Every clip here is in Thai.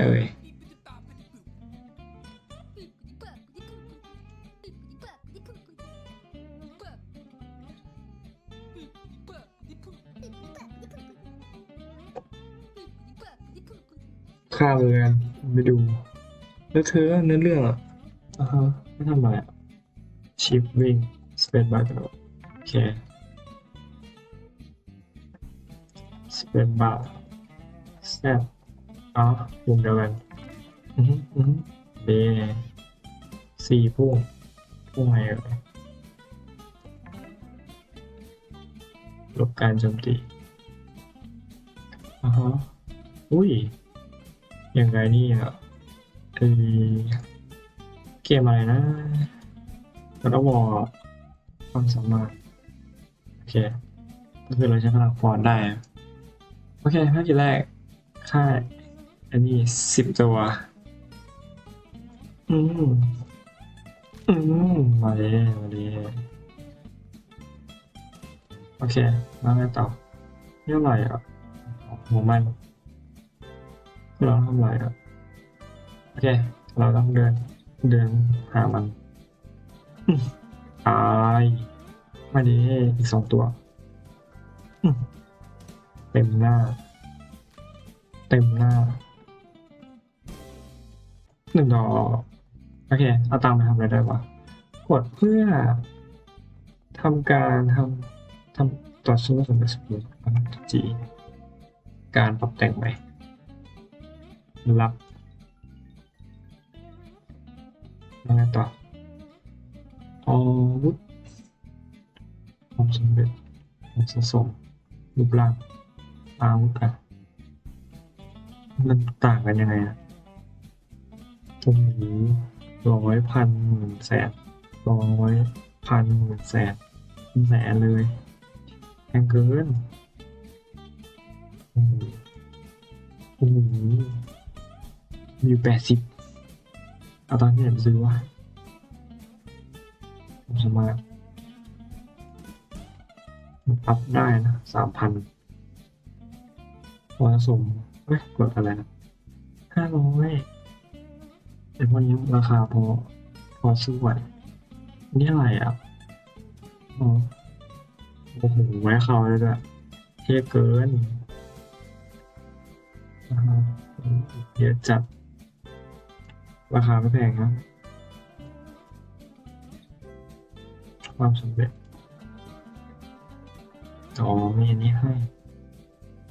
อะเอ่ยข้ามเลยกันไปดู แล้วเธอเนื้อเรื่องอะอ่าฮะไม่ทำอะไรอะชิปวิ่งสเปซบาร์กันโอเคสเปซบาร์แซบ อ๋อปุ่มเดียวกัน อือฮึอือฮึเดสี่พุ่งพุ่งไงเอ่ยลบการโจมตีอ่าฮะอุ้ย ยังไงนี่อะเออเกมอะไรนะแล้วก็วอความสามารถ โอเค ก็คือเราใช้พลังฟอนได้ โอเคภารกิจแรกค่า อันนี้สิบตัว อืม อืม มาเลยมาเลยโอเค แล้วไงต่อนี่อะไรอะหัวมันเราทำอะไรอะ โอเค เราต้องเดิน เดินหามันอืมตายมาดีอีกสองตัวอืมเต็มหน้า เต็มหน้า หนึ่งดอกโอเค เอาตังไปทำอะไรได้วะกดเพื่อทำการทำทำต่อสู้สำเร็จสมบูรณ์จีการปรับแต่งใหม่รับแล้วไงต่ออาวุธความสำเร็จความสะสมรูปร่างอาวุธอะมันต่างกันยังไงอะ ตรงนี้ร้อยพันหมื่นแสนร้อยพันหมื่นแสนแสนเลยแพงเกินอ้โหโอ้โหมีอยู่แปดสิบเอาตอนที่ไหนไปซื้อวะผมสมารถมันปรับได้นะสามพันพอสมเฮ้ยกดอะไรนะห้าร้อย ไอพวกนี้ราคาพอพอซื้ไหวนี่อะไรอะอ๋อโอ้โหไว้เขาเลยด้วยเท่เกินอ่าฮะเยอะจัด ราคาไม่แพงนะความสำเร็จอ๋อมีอันนี้ให้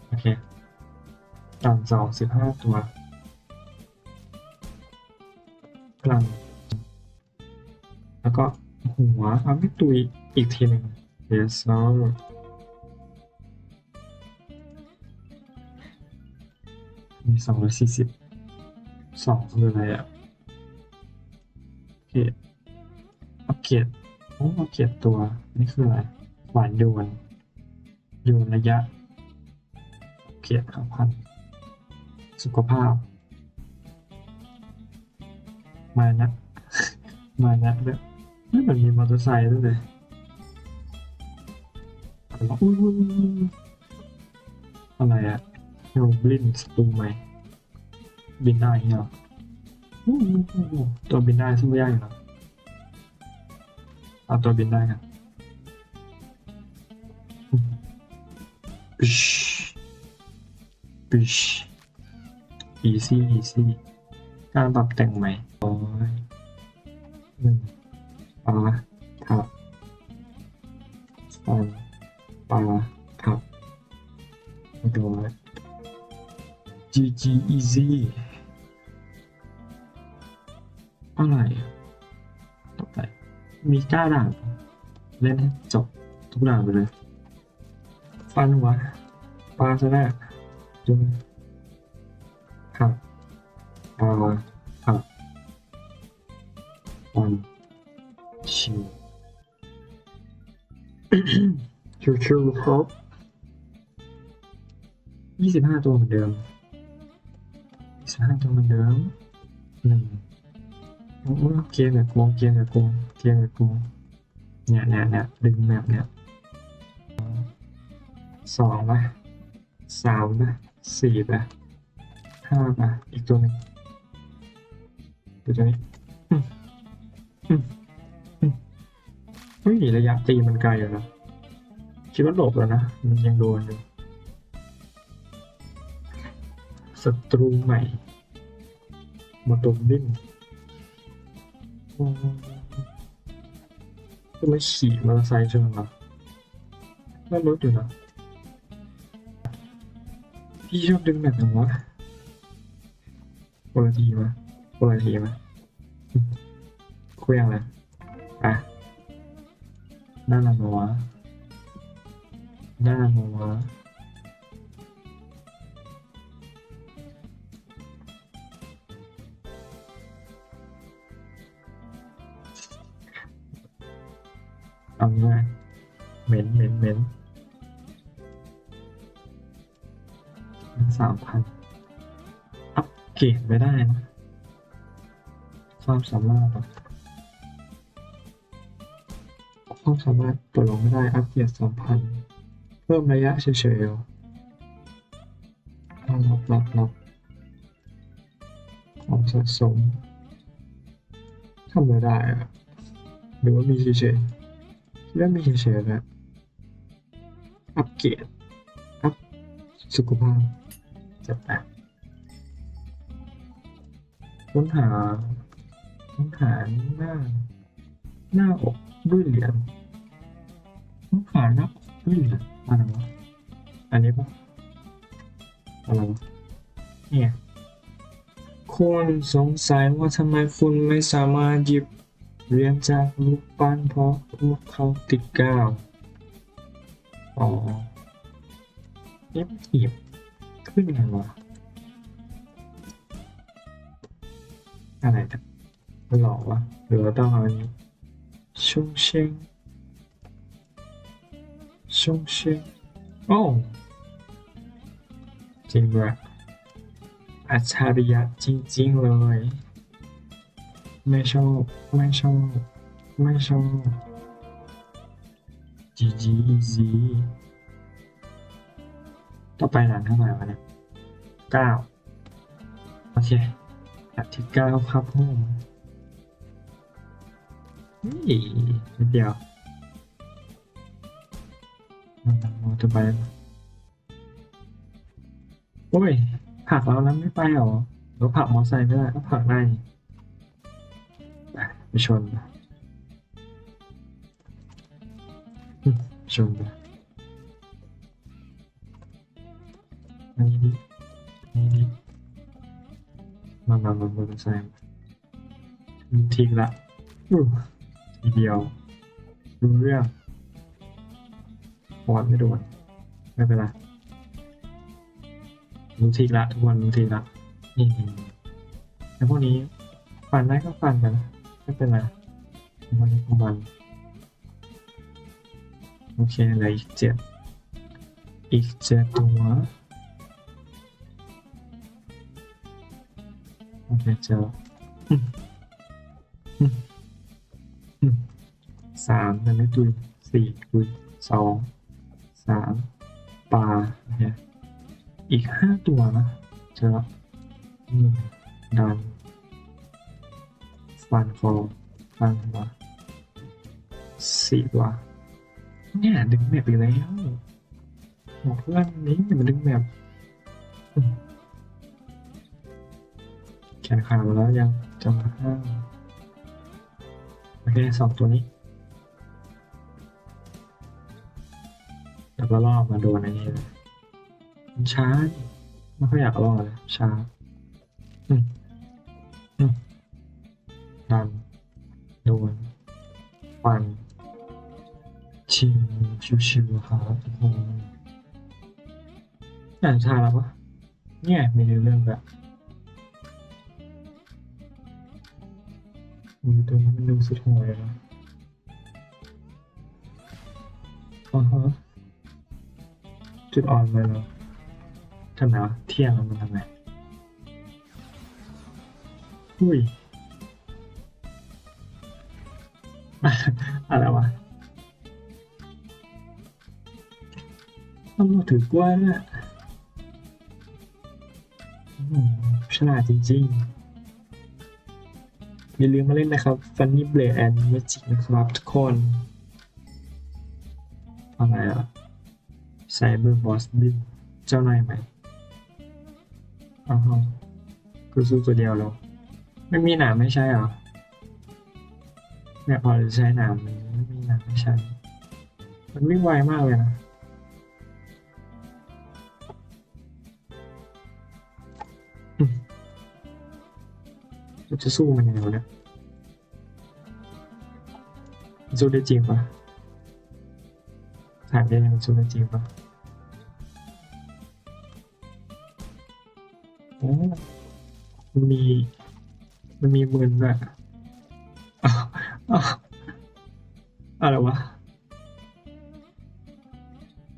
โอเคต่ำสองสิบห้าตัว หัวเอาไม่ตุยอีกทีหนึ่งเดี๋ยวซอมีสองร้อยสี่สิบสองคืออะไรอะเอัปเกรโอ้อัปเกรตัว นี่คืออะไรขวานโยนโยนระยะ เกรดครับพัน สุขภาพ มานะ มานะด้ว ไม่เหมือนมีมอเตอร์ไซค์ด้วยเลยอะไรอะไรอะโยบลินสตูมไหมบินได้เงี้ยเหรอตัวบินได้สู้ยากอยู่นะเอาตัวบินได้กันปิชปิช easy easy การปรับแต่งใหม่โอ้ยหนึ่ง ปาทับสองปาทับเรียบร้อย GG easy อะไรอะต่อไปมีก้าด่านเล่นให้จบทุกด่านไปเลยฟันหัวปลาซะแน่จนผักปลาผัก ชิวชิวๆครับยี่สิบห้าตัวเหมือนเดิมสร้างตัวเหมือนเดิมหนึ่งโอ้เกมแบบโกงเกมแบบโกงเกมแบบโกงเนี่ยเนี่ยเนี่ยดึงแบบเนี่ยสองป่ะสามป่ะสี่ป่ะห้าอะอีกตัวหนึ่งดูตัวนี้ เฮ้ยระยะตีมันไกลอยู่นะคิดว่าหลบแล้วนะ มันยังโดนอยู่ศัตรูใหม่มาตมดิ้นอืมก็ไม่ขี่มอเตอร์ไซค์ใช่ไหมครับน่ารถอยู่นะพี่ชอบดึงแบบไหนวะคนละทีมาคนละทีมาเครื่องเลยอะ ด้าหัวะด้าหัวเอาง่ายเหม็นเหม็นเหม็นสามพันอัปเกรดไม่ได้นะความสามารถ อะความสามารถตัวลงไม่ได้อัปเกรดสองพันเพิ่มระยะเฉยๆเหรอเอาล็อกล็อกล็อกของสะสมทำไม่ได้อะหรือว่ามีเฉยๆคิดว่ามีเฉยๆนะอัปเกรดอัพสุขภาพจะแปดค้นหาค้นหาหน้าหน้าอก ด้วยเหรียญค้นหาหน้าอกด้วยเหรียญอะไรวะอันนี้ปะอะไรวะเนี่ยคนสงสัยว่าทำไมคุณไม่สามารถหยิบเหรียญจากรูปปั้นเพราะพวกเขาติดกาวอ๋อเอฟหยิบขึ้นไงวะอะไรเนี่ยมันหลอกวะหรือเราต้องเอาอันนี้ ชงเชงชงเชงโอ้จริงด้วยอัจฉริยะจริงๆเลย ไม่ชอบไม่ชอบไม่ชอบ GG easy ต่อไปหลังเท่าไหร่วะเนี่ยเก้าโอเคอันที่เก้าครับผม นี่นิดเดียวมันทำมอเตอร์ไบค์โอ้ยผักเราแล้วไม่ไปหรอเราผักมอไซค์ไม่ได้ก็ผักได้นี่ไปชนไปชนไปอันนี้ดิอันนี้ดิมามามามาใส่มทิ้งละ ทีเดียวรู้เรื่องปอดไม่โดนไม่เป็นไรรู้ทีละทุกวันรู้ทีละนี่แล้วพวกนี้ฟันได้ก็ฟันกันไม่เป็นไรวันนี้ของมันโอเคเหลืออีกเจ็ดอีกเจ็ดตัวโอเคเจออืมอืมอืม สามยังไม่ตุยสี่ตุยสองสามปลาโอเคอีกห้าตัวนะเจอละอืมดันฟันคอฟันหัวสี่ตัวเนี่ยดึงแมปอีกแล้วบอกเพื่อนนี้อย่ามาดึงแมปแขนขามาแล้วยังจะมาห้าโอเคสองตัวนี้ ล้วก็ล่อมาโดนอันนี้เลยมันช้าไม่ค่อยอยากล่อเลยช้าอืมอืมดันโดนฟันชิวชิวๆครับทุกคนอ่านชาแล้วปะเนี่ยมีเรื่องแบบอืมตัวนี้มันดูสุดโหดเลยนะอ่าฮะ จุดอ่อนเลยเหรอทำไมวะเที่ยงแล้วมันทำไงอุ้ยอะไรวะตำรวจถือกล้วยเนี่ยฉลาดจริงๆ อย่าลืมมาเล่นนะครับ Funny Blade and Magic นะครับทุกคนอะไรอะ Cyber Boss Bill เจ้านายใหม่อ้าวกูสู้ตัวเดียวแล้วไม่มีหนามไม่ใช่เหรอเนี่ยพอจะใช้หนามมันไม่มีหนามไม่ใช่มันวิ่งไวมากเลยนะจะสู้มันยังไงวะเนี่ยสู้ได้จริงปะถามได้ยังสู้ได้จริงปะ มันมี มันมีมืนด้วยอ้าวอ้าวอะไรวะ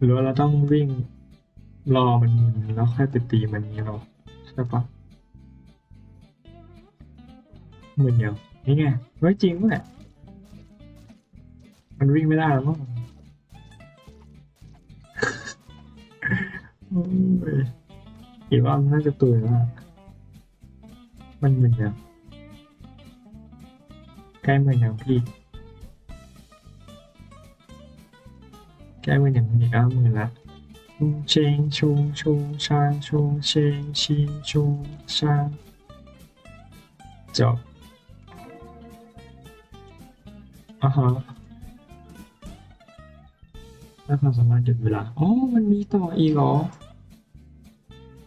หรือว่าเราต้องวิ่งรอมันมุนแล้วค่อยไปตีมันนี้หรอใช่ปะหมือนเดียวนี่ไงเฮ้ยจริงด้วยมันวิ่งไม่ได้แล้วมั้งโอ้ยคิดว่ามันน่าจะตุยแล้วอะ มันเหมือนเดียวใกล้เหมือนอย่างพี่ใกล้เหมือนอย่างนี้อ้ามือละชุงเชงชุงชุงชางชุงเชงชิงชุงชางจบอ่าฮะแล้วความสามารถหยุดเวลาอ๋อมันมีต่ออีกเหรอ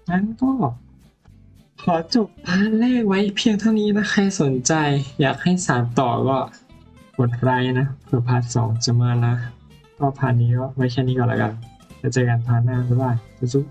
งั้นก็ข อจบพาร์ทแรกไว้เพียงเท่านี้นะใครสนใจ อยากให้สามต่อก็กดไลค์นะเผื่อพาร์ทสองจะมานะ ก็พาร์ทนี้ก็ไว้แค่นี้ก่อนแล้วกันจะเจอกันพาร์ทหน้าบ๊ายบายจุ๊บ